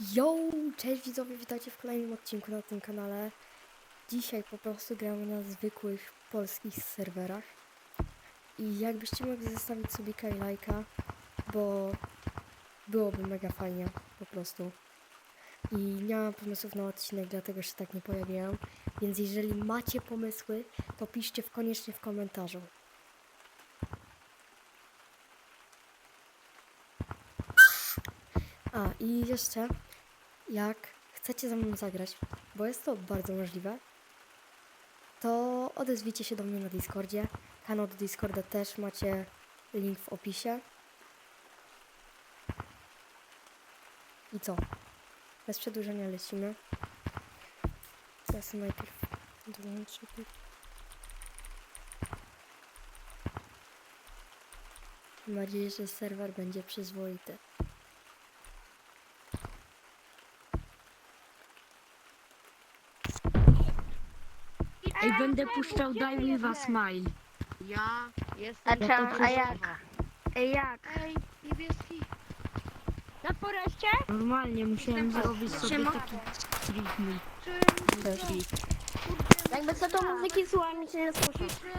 Yo, cześć widzowie, witajcie w kolejnym odcinku na tym kanale. Dzisiaj po prostu gramy na zwykłych polskich serwerach. I jakbyście mogli zostawić sobie lajka, bo byłoby mega fajnie po prostu. I nie mam pomysłów na odcinek, dlatego się tak nie pojawiają. Więc jeżeli macie pomysły, to piszcie w koniecznie w komentarzu. A i jeszcze, jak chcecie ze mną zagrać, bo jest to bardzo możliwe, to odezwijcie się do mnie na Discordzie. Kanał do Discorda też macie link w opisie. I co? Bez przedłużenia lecimy. Ja sobie najpierw dołączę. Mam nadzieję, że serwer będzie przyzwoity. Ej, będę puszczał Daj mi was smile. Ja jestem. A czemu, a jak? Ej, Jak? Ej, niebieski. Na foreście? Normalnie musiałem zrobić sobie Siema. taki trik mój. Czy Też. Jakby co to muzyki słucham mi się nie słyszy. pisze,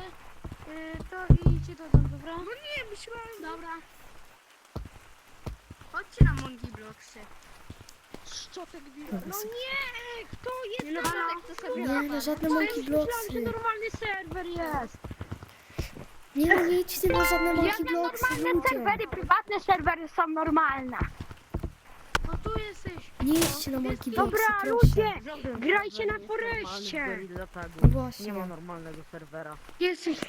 y, to idźcie do domu, dobra? No nie, myślałem. Dobra. Chodźcie na Monkey Blocksy. Szczotek Dobra, No nie, kto jest Nie, no, na halo. to sobie Nie, na żadne monkey blocksy. normalny serwer jest. Nie, no nie idźcie na żadne monkey blocksy, Normalne ludzie. serwery, prywatne serwery są normalne. No tu jesteś. Nie idźcie na monkey blocksy, Dobra, proszę. ludzie, grajcie na foreście. No właśnie. Nie ma normalnego serwera. Jesteś.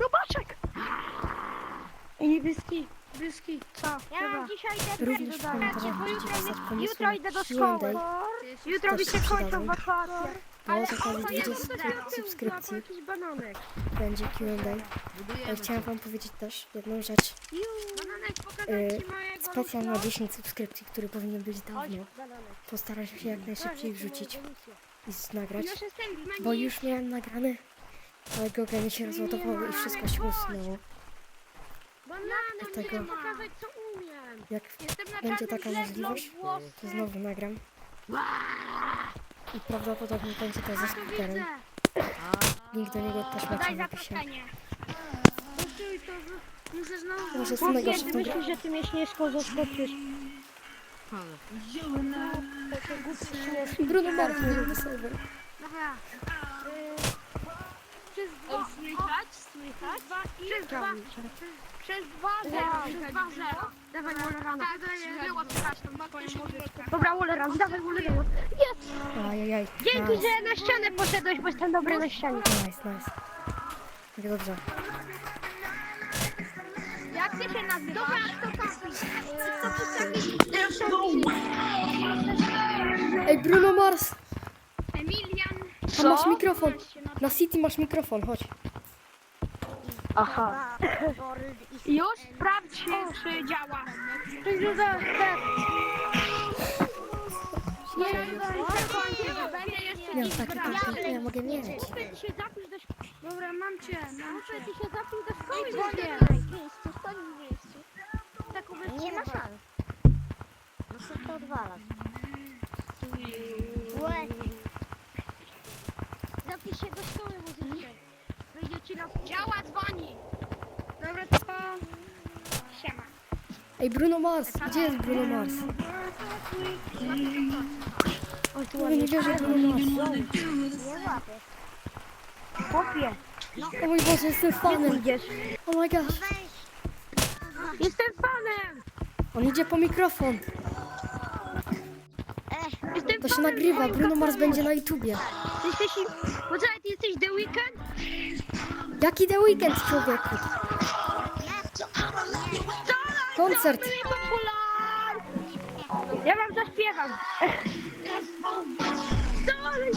Robaczek. Ej, niebieski. Niebieski. Co? Ja mam dzisiaj Również że będziecie pisać pomysły Jutro na idę do szkoły. Jutro mi się kończą wakacje. No, z okazji to jest 20 dobre. subskrypcji jakiś bananek. będzie Q&A. Ale chciałam wam powiedzieć też jedną. Bananek, pokazać Yy, ci mojego Specjal na ruszka. 10 subskrypcji, który powinien być dawno. Bananek. Postaram się jak najszybciej wrzucić i z- nagrać. Już jestem w Bo już miałem nagrany, ale Google mi się rozładowało i wszystko się usunęło. Nie pokazać co umiem. Jak Jestem na będzie czarnym taka tle, możliwość, włosy. to znowu nagram. I prawdopodobnie będzie to ze skuterem. Link do niego też macie Daj w opisie. zaproszenie. To że- Muszę znowu. Może z Ty myślisz, że ty mnie śnieżką zaskoczysz? Bruno Mars, nie serwer. Dobra. Przez dwa. Słychać? Słychać? Przez dwa. Przez dwa zero. Przez dwa zero. Dawaj Wollerana. Tak, to nie było słychać tą swoją muzyczkę. Dobra, Wolleran, dawaj Wolleran. Jest! Ajajaj. Dzięki, Nice, że na ścianę poszedłeś, bo jestem dobry na ścianie. nice. nice. Tak dobrze. Jak ty się nazywasz? Dobra, Ej, Bruno Mars! Emilian. Tam masz mikrofon. Na City masz mikrofon, chodź. Aha. Już sprawdź, czy działa. Będę jeszcze Nie, taki kontent to ja mogę mieć. Ty się zapisz do szkoły. Dobra, mam cię. Mam cię. Ty się zapisz do szkoły. Nie ma szans. Muszę to odwalać. Się do szkoły muzycznej. Wyjdzie ci na Działa, dzwoni. Dobra, to siema. Ej, Bruno Mars! Gdzie jest Bruno Mars? Oj, tu Ja nie wierzę, Bruno Mars. Nie łapię. Chłopie, O mój Boże, jestem fanem. idziesz. Oh my gosh. Jestem fanem. On idzie po mikrofon. Jestem To się nagrywa. Bruno Mars będzie na YouTubie. Ty jesteś... Poczekaj, ty jesteś The Weeknd? Jaki The Weekend, człowieku? Koncert. Popular! Ja wam zaśpiewam. Dalej,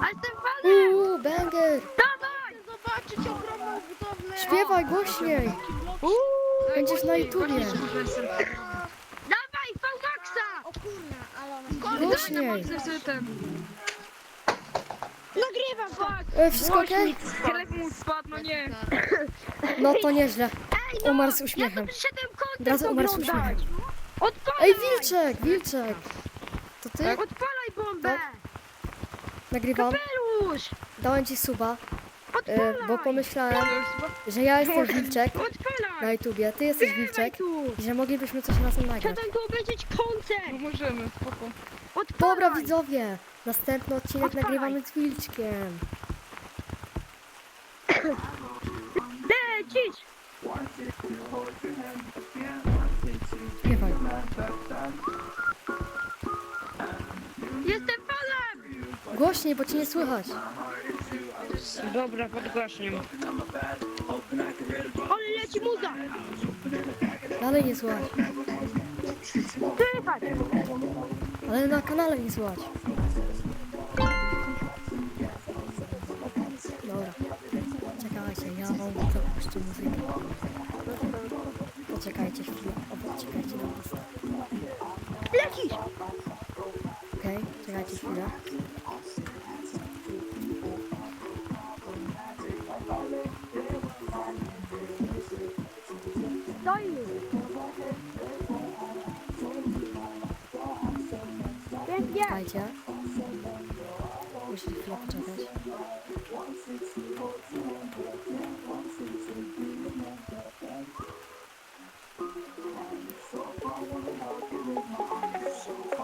A jestem fanem! Uuu, banger. Dawaj! Zobaczyć ogromną budowlę. Śpiewaj głośniej. Będziesz na YouTubie. Dawaj, V-Maxa! O kurna, ale ona... Głośniej. Nagrywam E, wszystko okej? Telefon mu spadł, no nie. No to nieźle. Umarł z uśmiechem. Przyszedłem Od kontent razu umarł z oglądać. uśmiechem. Odpalaj! Ej, Wilczek, Wilczek! To ty? Odpalaj bombę! Tak. Nagrywam. Pelusz! Dałem ci suba! E, bo pomyślałem, że ja jestem Wilczek na! YouTubie, ty jesteś Wilczek tu! i że moglibyśmy coś razem nagrać. Chcę tu obejrzeć koncert. Możemy, spoko. Dobra widzowie, następny odcinek Odpalaj. nagrywamy z Wilczkiem. Lecisz! Śpiewaj. Jestem fanem! Głośniej, bo cię nie słychać. Dobra, podgłaśniam. Ale leci muza! Dalej nie słychać. Słychać! Ale na kanale nie słychać. Dobra. Czekajcie, ja wam zapuszczę muzykę. Poczekajcie chwilę. Poczekajcie na nas. Lecisz! Okej, czekajcie chwilę. Stoi! Pięknie! Czekajcie. Musicie chwilę poczekać. Gdzie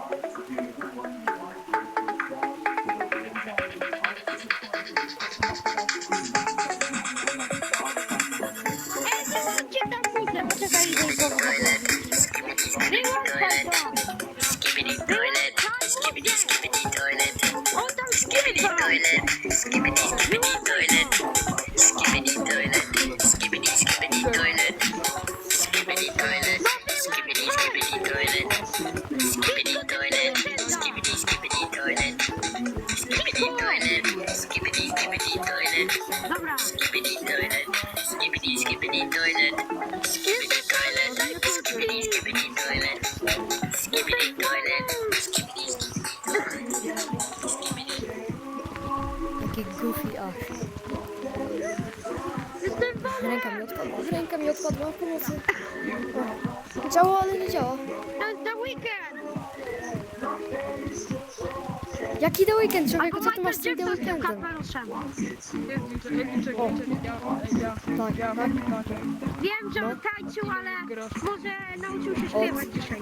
Jakie goofy fanem! Ręka mi odpadła, ręka mi odpadła, pomocy. O, działa, ale nie działa. To jest The Weekend! Jaki The Weekend, człowieku, co ty masz z tym The Weekendem? Tak, tak. Wiem, że on tańczył, ale może nauczył się śpiewać dzisiaj.